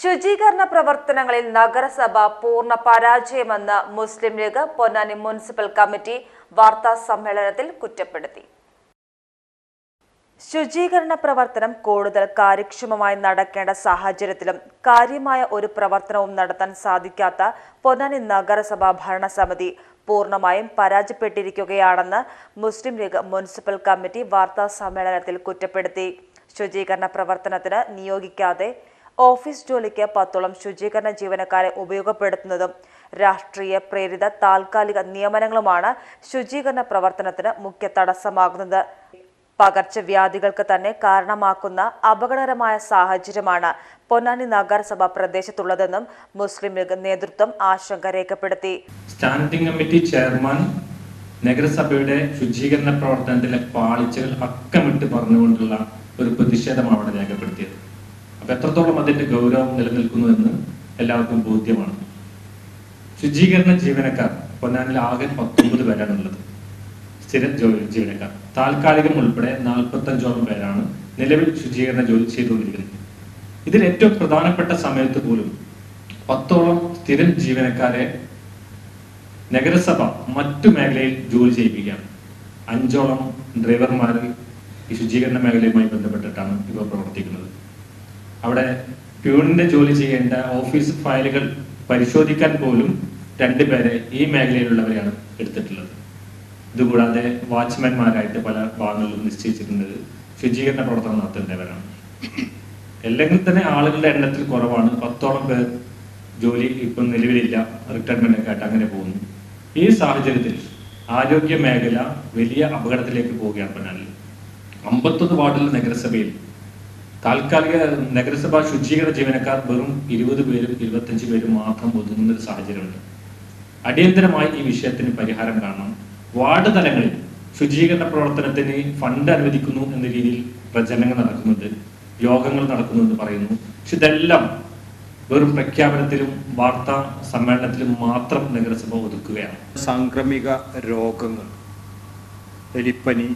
ശുചീകരണ പ്രവർത്തനങ്ങളിൽ നഗരസഭ പൂർണ പരാജയമെന്ന് Muslim League Ponnani municipal committee വാർത്താ സമ്മേളനത്തിൽ കുറ്റപ്പെടുത്തി. ശുചീകരണ പ്രവർത്തനം കൂടുതൽ കാര്യക്ഷമമായി നടക്കേണ്ട സാഹചര്യത്തിലും കാര്യമായ ഒരു പ്രവർത്തനവും നടത്താൻ സാധിക്കാത്ത പൊന്നാനി നഗരസഭ ഭരണസമിതി പൂർണമായും പരാജയപ്പെട്ടിരിക്കുകയാണെന്ന് മുസ്ലിം ലീഗ് മുനിസിപ്പൽ കമ്മിറ്റി വാർത്താ സമ്മേളനത്തിൽ കുറ്റപ്പെടുത്തി. ശുചീകരണ പ്രവർത്തനത്തിന് നിയോഗിക്കാതെ ഓഫീസ് ജോലിക്ക് പത്തോളം ശുചീകരണ ജീവനക്കാരെ ഉപയോഗപ്പെടുത്തുന്നതും രാഷ്ട്രീയ പ്രേരിത താൽക്കാലിക നിയമനങ്ങളുമാണ് ശുചീകരണ പ്രവർത്തനത്തിന് മുഖ്യ തടസ്സമാകുന്നത്. പകർച്ചവ്യാധികൾക്ക് തന്നെ കാരണമാക്കുന്ന അപകടകരമായ സാഹചര്യമാണ് പൊന്നാനി നഗരസഭ പ്രദേശത്തുള്ളതെന്നും മുസ്ലിം ലീഗ് നേതൃത്വം ആശങ്ക രേഖപ്പെടുത്തി. സ്റ്റാൻഡിംഗ് കമ്മിറ്റി ചെയർമാൻ നഗരസഭയുടെ ശുചീകരണ പ്രവർത്തനത്തിലെ പാളിച്ചകൾ അക്കമിട്ട് പറഞ്ഞുകൊണ്ടുള്ള ഒരു പ്രതിഷേധമാണ് അവിടെ രേഖപ്പെടുത്തിയത്. എത്രത്തോളം അതിന്റെ ഗൗരവം നിലനിൽക്കുന്നു എന്ന് എല്ലാവർക്കും ബോധ്യമാണ്. ശുചീകരണ ജീവനക്കാർ പൊന്നാനിൽ ആകെ പത്തൊമ്പത് പേരാണുള്ളത് സ്ഥിര ജോലി ജീവനക്കാർ. താൽക്കാലികം ഉൾപ്പെടെ നാൽപ്പത്തഞ്ചോളം പേരാണ് നിലവിൽ ശുചീകരണ ജോലി ചെയ്തുകൊണ്ടിരിക്കുന്നത്. ഇതിൽ ഏറ്റവും പ്രധാനപ്പെട്ട സമയത്ത് പോലും പത്തോളം സ്ഥിരം ജീവനക്കാരെ നഗരസഭ മറ്റു മേഖലയിൽ ജോലി ചെയ്യിപ്പിക്കുകയാണ്. അഞ്ചോളം ഡ്രൈവർമാർ ഈ ശുചീകരണ മേഖലയുമായി ബന്ധപ്പെട്ടിട്ടാണ് ഇവ പ്രവർത്തിക്കുന്നത്. അവിടെ പ്യൂണിന്റെ ജോലി ചെയ്യേണ്ട ഓഫീസ് ഫയലുകൾ പരിശോധിക്കാൻ പോലും രണ്ടുപേരെ ഈ മേഖലയിലുള്ളവരെയാണ് എടുത്തിട്ടുള്ളത്. ഇതുകൂടാതെ വാച്ച്മാൻമാരായിട്ട് പല ഭാഗങ്ങളിലും നിശ്ചയിച്ചിട്ടുണ്ട്. ശുചീകരണ പ്രവർത്തനം നടത്തുന്നവരാണ് അല്ലെങ്കിൽ തന്നെ ആളുകളുടെ എണ്ണത്തിൽ കുറവാണ്. പത്തോളം പേർ ജോലി ഇപ്പം നിലവിലില്ല. റിട്ടയർമെന്റ് ഒക്കെ ആയിട്ട് അങ്ങനെ പോകുന്നു. ഈ സാഹചര്യത്തിൽ ആരോഗ്യ മേഖല വലിയ അപകടത്തിലേക്ക് പോവുകയാണ് പറഞ്ഞാൽ അമ്പത്തൊന്ന് വാർഡിലെ നഗരസഭയിൽ താൽക്കാലിക നഗരസഭാ ശുചീകരണ ജീവനക്കാർ വെറും ഇരുപത് പേരും ഇരുപത്തഞ്ച് പേരും മാത്രം ഒതുങ്ങുന്ന ഒരു സാഹചര്യമുണ്ട്. അടിയന്തരമായി ഈ വിഷയത്തിന് പരിഹാരം കാണണം. വാർഡ് തലങ്ങളിൽ ശുചീകരണ പ്രവർത്തനത്തിന് ഫണ്ട് അനുവദിക്കുന്നു എന്ന രീതിയിൽ പ്രചരണങ്ങൾ നടക്കുന്നുണ്ട്. യോഗങ്ങൾ നടക്കുന്നു എന്ന് പറയുന്നു. പക്ഷെ ഇതെല്ലാം വെറും പ്രഖ്യാപനത്തിലും വാർത്താ സമ്മേളനത്തിലും മാത്രം നഗരസഭ ഒതുക്കുകയാണ്. സാംക്രമിക രോഗങ്ങൾ എലിപ്പനി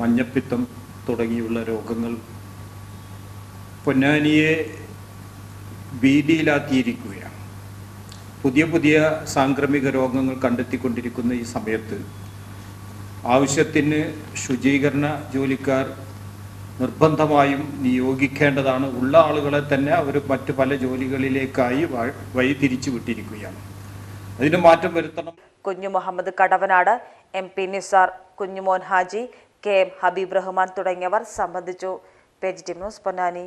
മഞ്ഞപ്പിത്തം തുടങ്ങിയുള്ള രോഗങ്ങൾ പൊന്നാനിയെ ഭീതിയിലാക്കിയിരിക്കുകയാണ്. പുതിയ പുതിയ സാംക്രമിക രോഗങ്ങൾ കണ്ടെത്തിക്കൊണ്ടിരിക്കുന്ന ഈ സമയത്ത് ആവശ്യത്തിന് ശുചീകരണ ജോലിക്കാർ നിർബന്ധമായും നിയോഗിക്കേണ്ടതാണ്. ഉള്ള ആളുകളെ തന്നെ അവർ മറ്റു പല ജോലികളിലേക്കായി വഴി തിരിച്ചു വിട്ടിരിക്കുകയാണ്. അതിന് മാറ്റം വരുത്തണം. Kunhu Muhammad Kadavanad M P Nisar Kunhumon Haji K M Habeeb Rahman തുടങ്ങിയവർ സംബന്ധിച്ചു. Page T news Ponnani.